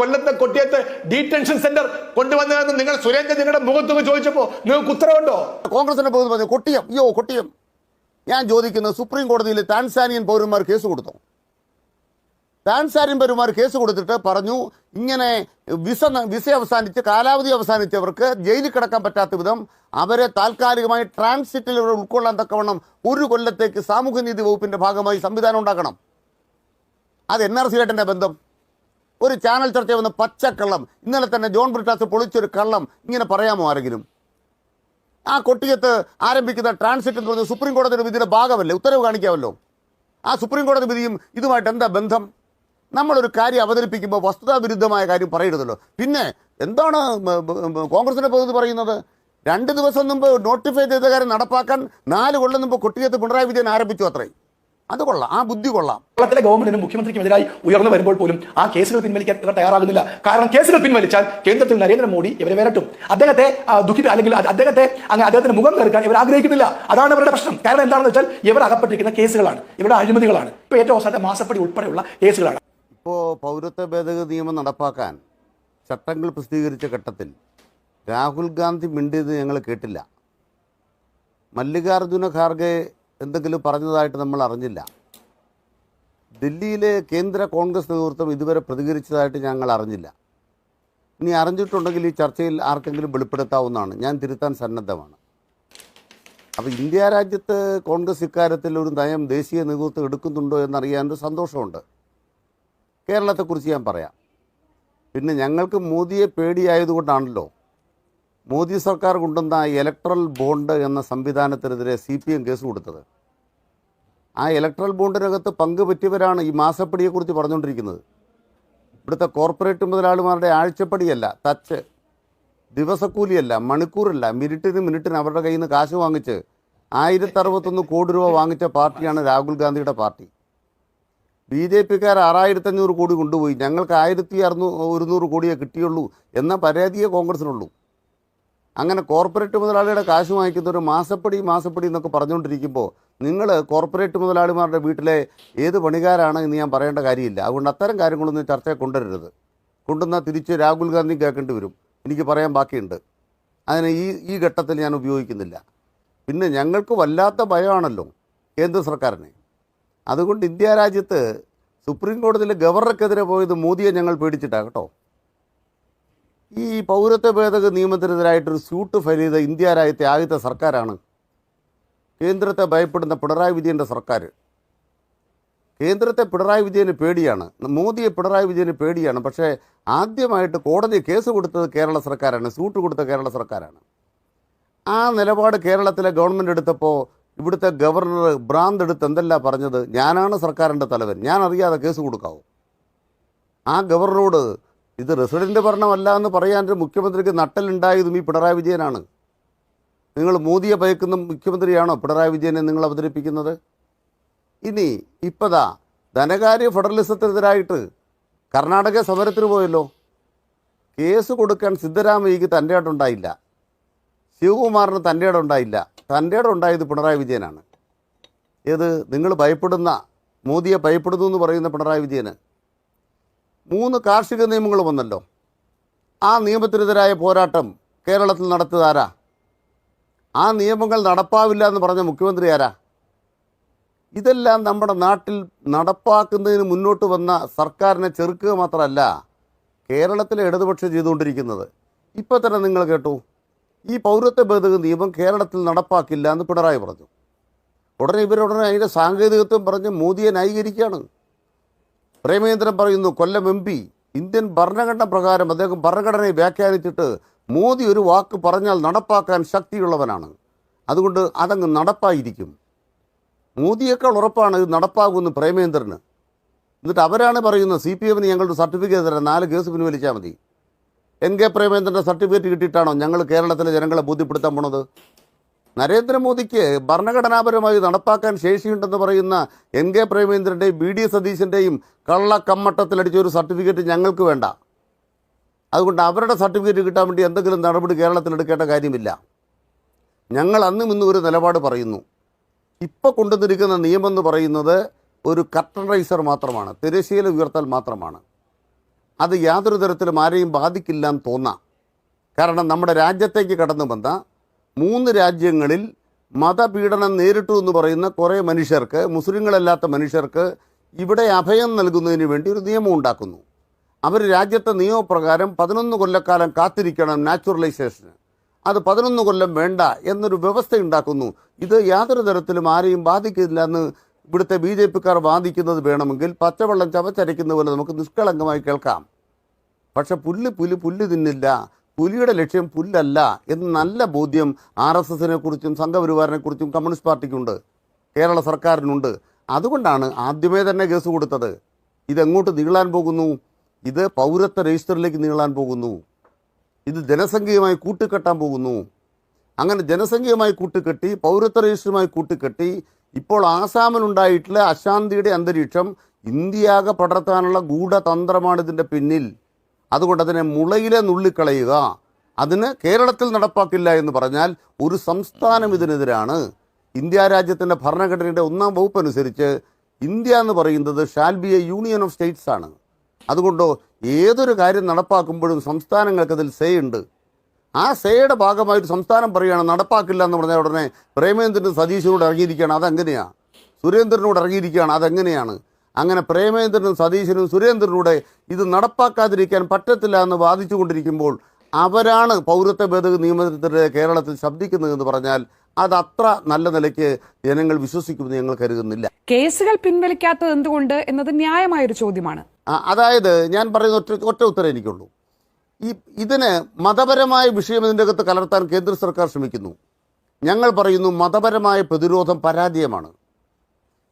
കൊല്ലത്തെ കൊട്ടിയത്ത് detention centre കൊണ്ടുവന്നതെന്ന് നിങ്ങൾ സുരേന്ദ്രൻ നിങ്ങളുടെ മുഖത്ത് ചോദിച്ചപ്പോ നിങ്ങൾക്ക് ഉത്തരവുണ്ടോ? കോൺഗ്രസിന്റെ പോകുന്നത് പറഞ്ഞു കൊട്ടിയം. അയ്യോ കൊട്ടിയം. ഞാൻ ചോദിക്കുന്നത് സുപ്രീം കോടതിയിൽ താൻസാനിയൻ പൗരന്മാർ കേസ് കൊടുത്തു? താൻസാനിയൻ പൗരന്മാർ കേസ് കൊടുത്തിട്ട് പറഞ്ഞു ഇങ്ങനെ വിസ വിസ അവസാനിച്ച് കാലാവധി അവസാനിച്ചവർക്ക് ജയിലിൽ കിടക്കാൻ പറ്റാത്ത വിധം അവരെ താൽക്കാലികമായി ട്രാൻസിറ്റിൽ ഉൾക്കൊള്ളാൻ തക്കവണ്ണം ഒരു കൊല്ലത്തേക്ക് സാമൂഹ്യനീതി വകുപ്പിന്റെ ഭാഗമായി സംവിധാനം ഉണ്ടാക്കണം. അത് എൻ ആർ സി ആയിട്ടെന്നെ ബന്ധം? ഒരു ചാനൽ ചർച്ച വന്ന പച്ചക്കള്ളം. ഇന്നലെ തന്നെ ജോൺ ബ്രിട്ടാസ് പൊളിച്ചൊരു കള്ളം. ഇങ്ങനെ പറയാമോ ആരെങ്കിലും? ആ കൊട്ടിയത്ത് ആരംഭിക്കുന്ന ട്രാൻസിറ്റ് എന്ന് പറയുന്നത് സുപ്രീം കോടതിയുടെ വിധിയുടെ ഭാഗമല്ലേ? ഉത്തരവ് കാണിക്കാമല്ലോ. ആ സുപ്രീം കോടതി വിധിയും ഇതുമായിട്ട് എന്താ ബന്ധം? നമ്മളൊരു കാര്യം അവതരിപ്പിക്കുമ്പോൾ വസ്തുതാവിരുദ്ധമായ കാര്യം പറയരുതല്ലോ. പിന്നെ എന്താണ് കോൺഗ്രസിന്റെ പ്രതിനിധി പറയുന്നത്? രണ്ട് ദിവസം മുമ്പ് നോട്ടിഫൈ ചെയ്ത കാര്യം നടപ്പാക്കാൻ നാല് കൊല്ലം മുമ്പ് കൊട്ടിയത്ത് പിണറായി വിജയൻ ആരംഭിച്ചു അത്രേ. അത് കൊള്ളാം. ആ ബുദ്ധി കൊള്ളാം. കേരളത്തിലെ ഗവൺമെന്റിനും മുഖ്യമന്ത്രിക്കുമെതിരായി ഉയർന്നു വരുമ്പോൾ പോലും ആ കേസുകൾ പിൻവലിക്കാൻ ഇവർ തയ്യാറാകുന്നില്ല. കാരണം കേസുകൾ പിൻവലിച്ചാൽ കേന്ദ്രത്തിൽ നരേന്ദ്രമോദി ഇവരെ വരട്ടും അദ്ദേഹത്തെ ദുഃഖി അല്ലെങ്കിൽ അദ്ദേഹത്തെ അങ്ങ് അദ്ദേഹത്തിന്റെ മുഖം കയറിക്കാൻ ഇവർ ആഗ്രഹിക്കുന്നില്ല. അതാണ് ഇവരുടെ പ്രശ്നം. കാരണം എന്താണെന്ന് വെച്ചാൽ ഇവർ അകപ്പെട്ടിരിക്കുന്ന കേസുകളാണ്. ഇവരുടെ അഴിമതികളാണ്. ഇപ്പൊ ഏറ്റവും അവസാനത്തെ മാസപ്പടി ഉൾപ്പെടെയുള്ള കേസുകളാണ്. ഇപ്പോ പൗരത്വ ഭേദഗതി നിയമം നടപ്പാക്കാൻ ചട്ടങ്ങൾ പ്രസിദ്ധീകരിച്ച ഘട്ടത്തിൽ രാഹുൽ ഗാന്ധി മിണ്ടിയത് ഞങ്ങൾ കേട്ടില്ല. മല്ലികാർജുന ഖാർഗെ എന്തെങ്കിലും പറഞ്ഞതായിട്ട് നമ്മൾ അറിഞ്ഞില്ല. ഡൽഹിയിലെ കേന്ദ്ര കോൺഗ്രസ് നേതൃത്വം ഇതുവരെ പ്രതികരിച്ചതായിട്ട് ഞങ്ങൾ അറിഞ്ഞില്ല. ഇനി അറിഞ്ഞിട്ടുണ്ടെങ്കിൽ ഈ ചർച്ചയിൽ ആർക്കെങ്കിലും വെളിപ്പെടുത്താവുന്നതാണ്. ഞാൻ തിരുത്താൻ സന്നദ്ധമാണ്. അപ്പോൾ ഇന്ത്യ രാജ്യത്ത് കോൺഗ്രസ് ഇക്കാര്യത്തിൽ ഒരു നയം ദേശീയ നേതൃത്വം എടുക്കുന്നുണ്ടോ എന്നറിയാൻ ഒരു സന്തോഷമുണ്ട്. കേരളത്തെക്കുറിച്ച് ഞാൻ പറയാം. പിന്നെ ഞങ്ങൾക്ക് മോദിയെ പേടിയായതുകൊണ്ടാണല്ലോ മോദി സർക്കാർ കൊണ്ടുവന്ന ഇലക്ട്രൽ ബോണ്ട് എന്ന സംവിധാനത്തിനെതിരെ സി പി എം കേസ് കൊടുത്തത്. ആ ഇലക്ട്രൽ ബോണ്ടിനകത്ത് പങ്ക് പറ്റിയവരാണ് ഈ മാസപ്പടിയെക്കുറിച്ച് പറഞ്ഞുകൊണ്ടിരിക്കുന്നത്. ഇവിടുത്തെ കോർപ്പറേറ്റ് മുതലാളിമാരുടെ ആഴ്ചപ്പടിയല്ല തച്ച് ദിവസക്കൂലിയല്ല മണിക്കൂറല്ല മിനിറ്റിന് മിനിറ്റിന് അവരുടെ കയ്യിൽ നിന്ന് കാശ് വാങ്ങിച്ച് ആയിരത്തി അറുപത്തൊന്ന് കോടി രൂപ വാങ്ങിച്ച പാർട്ടിയാണ് രാഹുൽ ഗാന്ധിയുടെ പാർട്ടി. ബി ജെ പിക്കാർ ആറായിരത്തഞ്ഞൂറ് കോടി കൊണ്ടുപോയി ഞങ്ങൾക്ക് ആയിരത്തി അറുന്നൂ ഒരുന്നൂറ് കോടിയേ കിട്ടിയുള്ളൂ എന്ന പരാതിയെ കോൺഗ്രസിനുള്ളൂ. അങ്ങനെ കോർപ്പറേറ്റ് മുതലാളിയുടെ കാശ് വാങ്ങിക്കുന്ന ഒരു മാസപ്പടി മാസപ്പടി എന്നൊക്കെ പറഞ്ഞുകൊണ്ടിരിക്കുമ്പോൾ നിങ്ങൾ കോർപ്പറേറ്റ് മുതലാളിമാരുടെ വീട്ടിലെ ഏത് പണിക്കാരാണ് എന്ന് ഞാൻ പറയേണ്ട കാര്യമില്ല. അതുകൊണ്ട് അത്തരം കാര്യങ്ങളൊന്നും ചർച്ചയെ കൊണ്ടുവരരുത് കൊണ്ടുവന്നാൽ തിരിച്ച് രാഹുൽ ഗാന്ധി കേൾക്കേണ്ടി വരും. എനിക്ക് പറയാൻ ബാക്കിയുണ്ട്. അതിന് ഈ ഈ ഘട്ടത്തിൽ ഞാൻ ഉപയോഗിക്കുന്നില്ല. പിന്നെ ഞങ്ങൾക്ക് വല്ലാത്ത ഭയമാണല്ലോ കേന്ദ്ര സർക്കാരിനെ. അതുകൊണ്ട് ഇന്ത്യ രാജ്യത്ത് സുപ്രീം കോടതിയിലെ ഗവർണർക്കെതിരെ പോയത് മോദിയെ ഞങ്ങൾ പേടിച്ചിട്ടാണ് കേട്ടോ? ഈ പൗരത്വ ഭേദഗതി നിയമത്തിനെതിരായിട്ടൊരു സ്യൂട്ട് ഫയൽ ചെയ്ത ഇന്ത്യ രാജ്യത്തെ ആദ്യത്തെ സർക്കാരാണ്. കേന്ദ്രത്തെ ഭയപ്പെടുന്ന പിണറായി വിജയന്റെ സർക്കാർ കേന്ദ്രത്തെ പിണറായി വിജയന് പേടിയാണ്. മോദിയെ പിണറായി വിജയന് പേടിയാണ്. പക്ഷേ ആദ്യമായിട്ട് കോടതി കേസ് കൊടുത്തത് കേരള സർക്കാരാണ്. സ്യൂട്ട് കൊടുത്ത കേരള സർക്കാരാണ്. ആ നിലപാട് കേരളത്തിലെ ഗവൺമെന്റ് എടുത്തപ്പോൾ ഇവിടുത്തെ ഗവർണർ ഭ്രാന്ത് എടുത്ത് എന്തല്ല പറഞ്ഞത്? ഞാനാണ് സർക്കാരിന്റെ തലവൻ. ഞാൻ അറിയാതെ കേസ് കൊടുക്കാവൂ. ആ ഗവർണറോട് ഇത് റെസിഡന്റ് ഭരണമല്ല എന്ന് പറയാൻ ഒരു മുഖ്യമന്ത്രിക്ക് നട്ടലുണ്ടായതും ഈ പിണറായി വിജയനാണ്. നിങ്ങൾ മോദിയെ ഭയക്കുന്ന മുഖ്യമന്ത്രിയാണോ പിണറായി വിജയനെ നിങ്ങൾ അവതരിപ്പിക്കുന്നത്? ഇനി ഇപ്പതാ ധനകാര്യ ഫെഡറലിസത്തിനെതിരായിട്ട് കർണാടക സമരത്തിന് പോയല്ലോ. കേസ് കൊടുക്കാൻ സിദ്ധരാമയ്യക്ക് തന്റെ ഉണ്ടായില്ല. ശിവകുമാറിന് തന്റെ ഉണ്ടായില്ല. തന്റെ ഉണ്ടായത് പിണറായി വിജയനാണ്. ഏത്? നിങ്ങൾ ഭയപ്പെടുന്ന മോദിയെ ഭയപ്പെടുന്നു എന്ന് പറയുന്ന പിണറായി വിജയന്. മൂന്ന് കാർഷിക നിയമങ്ങൾ വന്നല്ലോ. ആ നിയമത്തിനെതിരായ പോരാട്ടം കേരളത്തിൽ നടത്തിയത് ആരാ? ആ നിയമങ്ങൾ നടപ്പാവില്ല എന്ന് പറഞ്ഞ മുഖ്യമന്ത്രി ആരാ? ഇതെല്ലാം നമ്മുടെ നാട്ടിൽ നടപ്പാക്കുന്നതിന് മുന്നോട്ട് വന്ന സർക്കാരിനെ ചെറുക്കുക മാത്രമല്ല കേരളത്തിലെ ഇടതുപക്ഷം ചെയ്തുകൊണ്ടിരിക്കുന്നത്. ഇപ്പോൾ തന്നെ നിങ്ങൾ കേട്ടു ഈ പൗരത്വ ഭേദഗതി നിയമം കേരളത്തിൽ നടപ്പാക്കില്ല എന്ന് പിണറായി പറഞ്ഞു. ഉടനെ ഇവരുടനെ അതിന്റെ സാങ്കേതികത്വം പറഞ്ഞ് മോദിയെ ന്യായീകരിക്കുകയാണ്. പ്രേമേന്ദ്രൻ പറയുന്നു കൊല്ലം എം പി ഇന്ത്യൻ ഭരണഘടന പ്രകാരം അദ്ദേഹം ഭരണഘടനയെ വ്യാഖ്യാനിച്ചിട്ട് മോദി ഒരു വാക്ക് പറഞ്ഞാൽ നടപ്പാക്കാൻ ശക്തിയുള്ളവനാണ്. അതുകൊണ്ട് അതങ്ങ് നടപ്പായിരിക്കും. മോദിയേക്കാൾ ഉറപ്പാണ് ഇത് നടപ്പാകുമെന്ന് പ്രേമേന്ദ്രന് എന്നിട്ട് അവരാണ് പറയുന്നത് സി പി എമ്മിന് ഞങ്ങളുടെ സർട്ടിഫിക്കറ്റ് തരാം നാല് കേസ് പിൻവലിച്ചാൽ മതി. എൻ കെ പ്രേമേന്ദ്രന്റെ സർട്ടിഫിക്കറ്റ് കിട്ടിയിട്ടാണോ ഞങ്ങൾ കേരളത്തിലെ ജനങ്ങളെ ബോധ്യപ്പെടുത്താൻ പോണത്? നരേന്ദ്രമോദിക്ക് ഭരണഘടനാപരമായി നടപ്പാക്കാൻ ശേഷിയുണ്ടെന്ന് പറയുന്ന എൻ കെ പ്രേമേന്ദ്രന്റെയും ബി ഡി സതീശന്റെയും കള്ളക്കമ്മട്ടത്തിലടിച്ച ഒരു സർട്ടിഫിക്കറ്റ് ഞങ്ങൾക്ക് വേണ്ട. അതുകൊണ്ട് അവരുടെ സർട്ടിഫിക്കറ്റ് കിട്ടാൻ വേണ്ടി എന്തെങ്കിലും നടപടി കേരളത്തിൽ എടുക്കേണ്ട കാര്യമില്ല. ഞങ്ങൾ അന്നും ഇന്നും ഒരു നിലപാട് പറയുന്നു. ഇപ്പോൾ കൊണ്ടുവന്നിരിക്കുന്ന നിയമം എന്ന് പറയുന്നത് ഒരു കർട്ടൻ റൈസർ മാത്രമാണ് തിരശ്ശീല ഉയർത്തൽ മാത്രമാണ്. അത് യാതൊരു തരത്തിലും ആരെയും ബാധിക്കില്ല എന്ന് തോന്നാം. കാരണം നമ്മുടെ രാജ്യത്തേക്ക് കടന്നു വന്ന മൂന്ന് രാജ്യങ്ങളിൽ മതപീഡനം നേരിട്ടു എന്ന് പറയുന്ന കുറേ മനുഷ്യർക്ക് മുസ്ലിങ്ങളല്ലാത്ത മനുഷ്യർക്ക് ഇവിടെ അഭയം നൽകുന്നതിന് വേണ്ടി ഒരു നിയമം ഉണ്ടാക്കുന്നു. അവർ രാജ്യത്തെ നിയമപ്രകാരം പതിനൊന്ന് കൊല്ലക്കാലം കാത്തിരിക്കണം നാച്ചുറലൈസേഷന്. അത് പതിനൊന്ന് കൊല്ലം വേണ്ട എന്നൊരു വ്യവസ്ഥ ഉണ്ടാക്കുന്നു. ഇത് യാതൊരു തരത്തിലും ആരെയും ബാധിക്കില്ല എന്ന് ഇവിടുത്തെ ബി ജെ പിക്കാർ വാദിക്കുന്നത് വേണമെങ്കിൽ പച്ചവെള്ളം ചവച്ചരയ്ക്കുന്ന പോലെ നമുക്ക് നിഷ്കളങ്കമായി കേൾക്കാം. പക്ഷെ പുല്ല് പുലി പുല്ല് തിന്നില്ല. പുലിയുടെ ലക്ഷ്യം പുല്ലല്ല എന്ന് നല്ല ബോധ്യം ആർ എസ് എസിനെ കുറിച്ചും സംഘപരിവാറിനെ കുറിച്ചും കമ്മ്യൂണിസ്റ്റ് പാർട്ടിക്കുണ്ട്. കേരള സർക്കാരിനുണ്ട്. അതുകൊണ്ടാണ് ആദ്യമേ തന്നെ കേസ് കൊടുത്തത്. ഇതെങ്ങോട്ട് നീളാൻ പോകുന്നു? ഇത് പൗരത്വ രജിസ്റ്ററിലേക്ക് നീളാൻ പോകുന്നു. ഇത് ജനസംഖ്യയുമായി കൂട്ടിക്കെട്ടാൻ പോകുന്നു. അങ്ങനെ ജനസംഖ്യയുമായി കൂട്ടിക്കെട്ടി പൗരത്വ രജിസ്റ്ററുമായി കൂട്ടിക്കെട്ടി ഇപ്പോൾ ആസാമിലുണ്ടായിട്ടുള്ള അശാന്തിയുടെ അന്തരീക്ഷം ഇന്ത്യയാകെ പടർത്താനുള്ള ഗൂഢതന്ത്രമാണ് ഇതിന്റെ പിന്നിൽ. അതുകൊണ്ട് അതിനെ മുളയിലെ നുള്ളിക്കളയുക. അതിന് കേരളത്തിൽ നടപ്പാക്കില്ല എന്ന് പറഞ്ഞാൽ ഒരു സംസ്ഥാനം ഇതിനെതിരാണ്. ഇന്ത്യ രാജ്യത്തിന്റെ ഭരണഘടനയുടെ ഒന്നാം വകുപ്പ് അനുസരിച്ച് ഇന്ത്യ എന്ന് പറയുന്നത് shall be a union of states ആണ്. അതുകൊണ്ടോ ഏതൊരു കാര്യം നടപ്പാക്കുമ്പോഴും സംസ്ഥാനങ്ങൾക്ക് അതിൽ സേ ഉണ്ട്. ആ സേയുടെ ഭാഗമായിട്ട് സംസ്ഥാനം പറയുകയാണ് നടപ്പാക്കില്ല എന്ന് പറഞ്ഞാൽ ഉടനെ പ്രേമേന്ദ്രനും സതീശനോട് ഇറങ്ങിയിരിക്കുകയാണ് അതെങ്ങനെയാണ് സുരേന്ദ്രനോട് ഇറങ്ങിയിരിക്കുകയാണ് അതെങ്ങനെയാണ്. അങ്ങനെ പ്രേമേന്ദ്രനും സതീശനും സുരേന്ദ്രനൂടെ ഇത് നടപ്പാക്കാതിരിക്കാൻ പറ്റത്തില്ല എന്ന് വാദിച്ചുകൊണ്ടിരിക്കുമ്പോൾ അവരാണ് പൗരത്വ ഭേദഗതി നിയമത്തിനെതിരെ കേരളത്തിൽ ശബ്ദിക്കുന്നതെന്ന് പറഞ്ഞാൽ അത് അത്ര നല്ല നിലയ്ക്ക് ജനങ്ങൾ വിശ്വസിക്കുമെന്ന് ഞങ്ങൾ കരുതുന്നില്ല. കേസുകൾ പിൻവലിക്കാത്തത് എന്തുകൊണ്ട് എന്നത് ന്യായമായൊരു ചോദ്യമാണ്. അതായത് ഞാൻ പറയുന്ന ഒറ്റ ഒറ്റ ഉത്തരം എനിക്കുള്ളൂ. ഈ ഇതിന് മതപരമായ വിഷയം ഇതിന്റെ അകത്ത് കലർത്താൻ കേന്ദ്ര സർക്കാർ ശ്രമിക്കുന്നു. ഞങ്ങൾ പറയുന്നു മതപരമായ പ്രതിരോധം പരാജയമാണ്.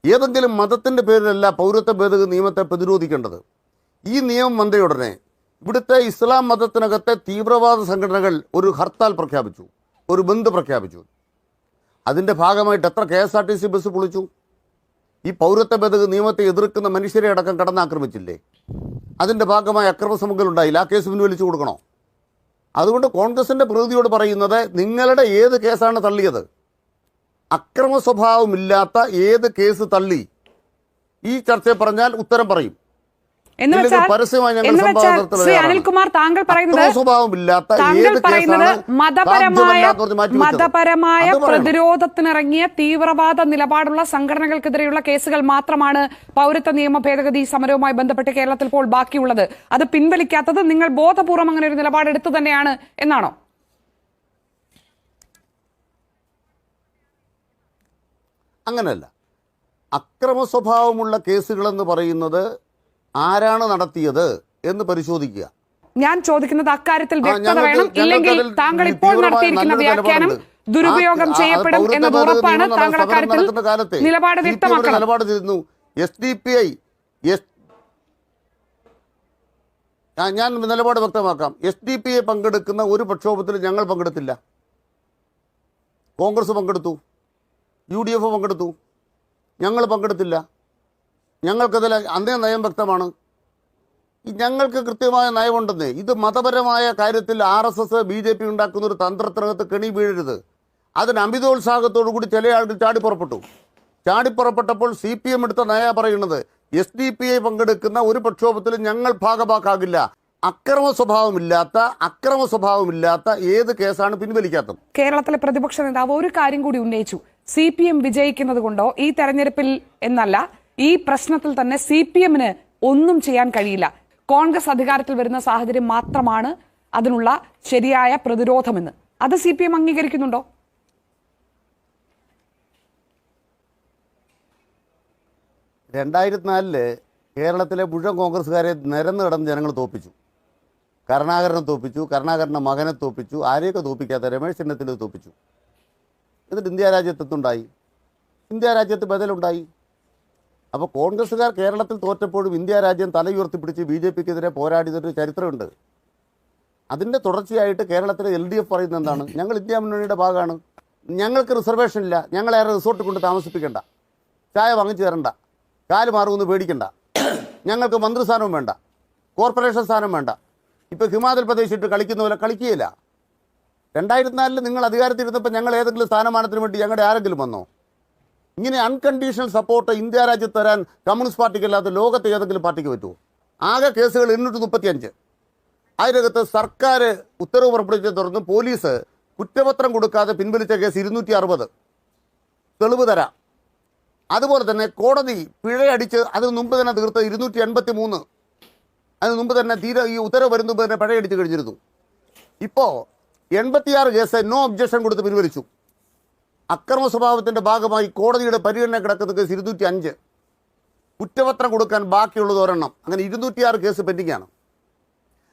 ഏതെങ്കിലും മതത്തിന്റെ പേരിലല്ല പൗരത്വ ഭേദഗതി നിയമത്തെ പ്രതിരോധിക്കേണ്ടത്. ഈ നിയമം വന്നയുടനെ ഇവിടുത്തെ ഇസ്ലാം മതത്തിനകത്തെ തീവ്രവാദ സംഘടനകൾ ഒരു ഹർത്താൽ പ്രഖ്യാപിച്ചു ഒരു ബന്ദ് പ്രഖ്യാപിച്ചു. അതിന്റെ ഭാഗമായിട്ട് എത്ര K S R T C bus പൊളിച്ചു? ഈ പൗരത്വ ഭേദഗതി നിയമത്തെ എതിർക്കുന്ന മനുഷ്യരെ അടക്കം കടന്നാക്രമിച്ചില്ലേ? അതിന്റെ ഭാഗമായി അക്രമസമങ്ങൾ ഉണ്ടായില്ല ആ കേസ് പിൻവലിച്ചു കൊടുക്കണോ? അതുകൊണ്ട് കോൺഗ്രസിന്റെ പ്രതിനിധിയോട് പറയുന്നത് നിങ്ങളുടെ ഏത് കേസാണ് തള്ളിയത്? അക്രമ സ്വഭാവമില്ലാത്ത ഏത് കേസ് തള്ളി ഈ ചർച്ച പറഞ്ഞാൽ ഉത്തരം പറയും. അനിൽകുമാർ താങ്കൾ പറയുന്നത് താങ്കൾ പറയുന്നത് മതപരമായ? മതപരമായ. പ്രതിരോധത്തിനിറങ്ങിയ തീവ്രവാദ നിലപാടുള്ള സംഘടനകൾക്കെതിരെയുള്ള കേസുകൾ മാത്രമാണ് പൗരത്വ നിയമ ഭേദഗതി സമരവുമായി ബന്ധപ്പെട്ട് കേരളത്തിൽ ഇപ്പോൾ ബാക്കിയുള്ളത് അത് പിൻവലിക്കാത്തത് നിങ്ങൾ ബോധപൂർവം അങ്ങനെ ഒരു നിലപാടെടുത്തു തന്നെയാണ് എന്നാണോ അങ്ങനെയല്ല അക്രമ സ്വഭാവമുള്ള കേസുകളെന്ന് പറയുന്നത് ആരാണ് നടത്തിയത് എന്ന് പരിശോധിക്കുക. ഞാൻ ചോദിക്കുന്നത് അക്കാര്യത്തിൽ വ്യക്തത വേണം. ഇല്ലെങ്കിൽ താങ്കൾ ഇപ്പോൾ നടത്തിയിരിക്കുന്ന വ്യാഖ്യാനം ദുരുപയോഗം ചെയ്യപ്പെടും എന്നത് ഉറപ്പാണ്. താങ്കൾ അക്കാര്യത്തിൽ നിലപാട് വ്യക്തമാക്കണം. നിലപാട് തിരുന്നു എസ് ഡി പി ഐ ഞാൻ നിലപാട് വ്യക്തമാക്കാം. എസ് ഡി പി ഐ പങ്കെടുക്കുന്ന ഒരു പ്രക്ഷോഭത്തിൽ ഞങ്ങൾ പങ്കെടുത്തില്ല. കോൺഗ്രസ് പങ്കെടുത്തു. യു ഡി എഫ് പങ്കെടുത്തു. ഞങ്ങൾ പങ്കെടുത്തില്ല. ഞങ്ങൾക്കതിൽ അന്നേ നയം വ്യക്തമാണ്. ഞങ്ങൾക്ക് കൃത്യമായ നയമുണ്ടെന്ന്. ഇത് മതപരമായ കാര്യത്തിൽ R S S B J P ഉണ്ടാക്കുന്ന ഒരു തന്ത്രത്തിനകത്ത് കെണി വീഴരുത്. അതിന് അമിതോത്സാഹത്തോടു കൂടി ചില ആളുകൾ ചാടിപ്പുറപ്പെട്ടു. ചാടിപ്പുറപ്പെട്ടപ്പോൾ സി പി എം എടുത്ത നയ പറയുന്നത് എസ് ഡി പി ഐ പങ്കെടുക്കുന്ന ഒരു പ്രക്ഷോഭത്തിലും ഞങ്ങൾ ഭാഗമാക്കാകില്ല അക്രമ സ്വഭാവമില്ലാത്ത അക്രമ സ്വഭാവമില്ലാത്ത ഏത് കേസാണ് പിൻവലിക്കാത്തത്? കേരളത്തിലെ പ്രതിപക്ഷ നേതാവ് ഒരു കാര്യം കൂടി ഉന്നയിച്ചു. സി പി എം വിജയിക്കുന്നത് കൊണ്ടോ ഈ തെരഞ്ഞെടുപ്പിൽ എന്നല്ല ഈ പ്രശ്നത്തിൽ തന്നെ സി പി എമ്മിന് ഒന്നും ചെയ്യാൻ കഴിയില്ല. കോൺഗ്രസ് അധികാരത്തിൽ വരുന്ന സാഹചര്യം മാത്രമാണ് അതിനുള്ള ശരിയായ പ്രതിരോധമെന്ന്. അത് സി പി എം അംഗീകരിക്കുന്നുണ്ടോ? രണ്ടായിരത്തി നാലിൽ കേരളത്തിലെ മുഴുവൻ കോൺഗ്രസ്സുകാരെ നിരന്ന് കിടന്ന് ജനങ്ങൾ തോപ്പിച്ചു. കരുണാകരനെ തോപ്പിച്ചു കരുണാകരന്റെ മകനെ തോപ്പിച്ചു ആരെയൊക്കെ തോപ്പിക്കാത്ത രമേശ് ചെന്നിത്തല തോപ്പിച്ചു. എന്നിട്ട് ഇന്ത്യ രാജ്യത്തെത്തുണ്ടായി ഇന്ത്യ രാജ്യത്ത് ബദലുണ്ടായി. അപ്പോൾ കോൺഗ്രസ്സുകാർ കേരളത്തിൽ തോറ്റപ്പോഴും ഇന്ത്യ രാജ്യം തലയുയർത്തിപ്പിടിച്ച് ബി ജെ പിക്കെതിരെ പോരാടിയതൊരു ചരിത്രമുണ്ട്. അതിന്റെ തുടർച്ചയായിട്ട് കേരളത്തിലെ എൽ ഡി എഫ് പറയുന്നത് എന്താണ്? ഞങ്ങൾ ഇന്ത്യ മുന്നണിയുടെ ഭാഗമാണ്. ഞങ്ങൾക്ക് റിസർവേഷൻ ഇല്ല. ഞങ്ങളെ റിസോർട്ട് കൊണ്ട് താമസിപ്പിക്കണ്ട. ചായ വാങ്ങിച്ചു തരണ്ട. കാൽ മാറുമെന്ന് പേടിക്കണ്ട. ഞങ്ങൾക്ക് മന്ത്രിസ്ഥാനവും വേണ്ട. കോർപ്പറേഷൻ സ്ഥാനം വേണ്ട. ഇപ്പോൾ ഹിമാചൽ പ്രദേശ് ഇട്ട് കളിക്കുന്ന പോലെ കളിക്കുകയില്ല. രണ്ടായിരത്തി നാലിൽ നിങ്ങൾ അധികാരത്തിരുന്നപ്പോൾ ഞങ്ങൾ ഏതെങ്കിലും സ്ഥാനമാനത്തിന് വേണ്ടി ഞങ്ങളുടെ ആരെങ്കിലും വന്നോ? ഇങ്ങനെ അൺകണ്ടീഷണൽ സപ്പോർട്ട് ഇന്ത്യ രാജ്യത്ത് തരാൻ കമ്മ്യൂണിസ്റ്റ് പാർട്ടിക്കല്ലാതെ ലോകത്തെ ഏതെങ്കിലും പാർട്ടിക്ക് പറ്റുമോ ആകെ കേസുകൾ എണ്ണൂറ്റി മുപ്പത്തിയഞ്ച്. അതിനകത്ത് സർക്കാർ ഉത്തരവ് പുറപ്പെടുവിച്ച തുടർന്ന് പോലീസ് കുറ്റപത്രം കൊടുക്കാതെ പിൻവലിച്ച കേസ് ഇരുന്നൂറ്റി അറുപത്. തെളിവ് തരാം. അതുപോലെ തന്നെ കോടതി പിഴയടിച്ച് അതിന് മുമ്പ് തന്നെ തീർത്ത് ഇരുന്നൂറ്റി എൺപത്തി മൂന്ന് അതിന് മുമ്പ് തന്നെ തീരെ ഈ ഉത്തരവ് വരുന്ന മുമ്പ് തന്നെ പിഴയടിച്ച് കഴിഞ്ഞിരുന്നു. ഇപ്പോൾ എൺപത്തിയാറ് കേസ് നോ ഒബ്ജക്ഷൻ കൊടുത്ത് പിൻവലിച്ചു. അക്രമ സ്വഭാവത്തിന്റെ ഭാഗമായി കോടതിയുടെ പരിഗണന കിടക്കുന്ന കേസ് ഇരുന്നൂറ്റി അഞ്ച് കുറ്റപത്രം കൊടുക്കാൻ ബാക്കിയുള്ളത് ഒരെണ്ണം. അങ്ങനെ ഇരുന്നൂറ്റിയാറ് കേസ് പെൻഡിങ്ങാണ്.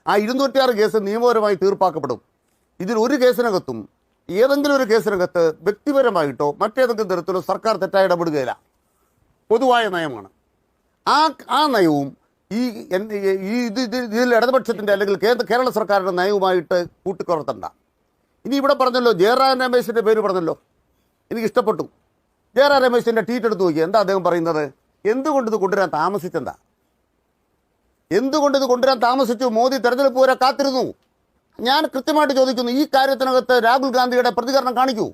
ആ ഇരുന്നൂറ്റിയാറ് കേസ് നിയമപരമായി തീർപ്പാക്കപ്പെടും. ഇതിൽ ഒരു കേസിനകത്തും ഏതെങ്കിലും ഒരു കേസിനകത്ത് വ്യക്തിപരമായിട്ടോ മറ്റേതെങ്കിലും തരത്തിലോ സർക്കാർ തെറ്റായി ഇടപെടുകയില്ല. പൊതുവായ നയമാണ്. ആ ആ നയവും ഈ ഈ ഇത് ഇത് ഇതിൽ ഇടതുപക്ഷത്തിന്റെ അല്ലെങ്കിൽ കേരള സർക്കാരിന്റെ നയവുമായിട്ട് കൂട്ടിക്കുറത്തണ്ട ഇനി ഇവിടെ പറഞ്ഞല്ലോ ജയറാം രമേശിന്റെ പേര് പറഞ്ഞല്ലോ. എനിക്ക് ഇഷ്ടപ്പെട്ടു. ജയറാം രമേശിന്റെ ട്വീറ്റ് എടുത്ത് നോക്കി എന്താ അദ്ദേഹം പറയുന്നത്? എന്തുകൊണ്ട് ഇത് കൊണ്ടുവരാൻ താമസിച്ചെന്താ? എന്തുകൊണ്ട് ഇത് കൊണ്ടുവരാൻ താമസിച്ചു? മോദി തെരഞ്ഞെടുപ്പ് വരെ കാത്തിരുന്നു. ഞാൻ കൃത്യമായിട്ട് ചോദിക്കുന്നു ഈ കാര്യത്തിനകത്ത് രാഹുൽ ഗാന്ധിയുടെ പ്രതികരണം കാണിക്കൂ.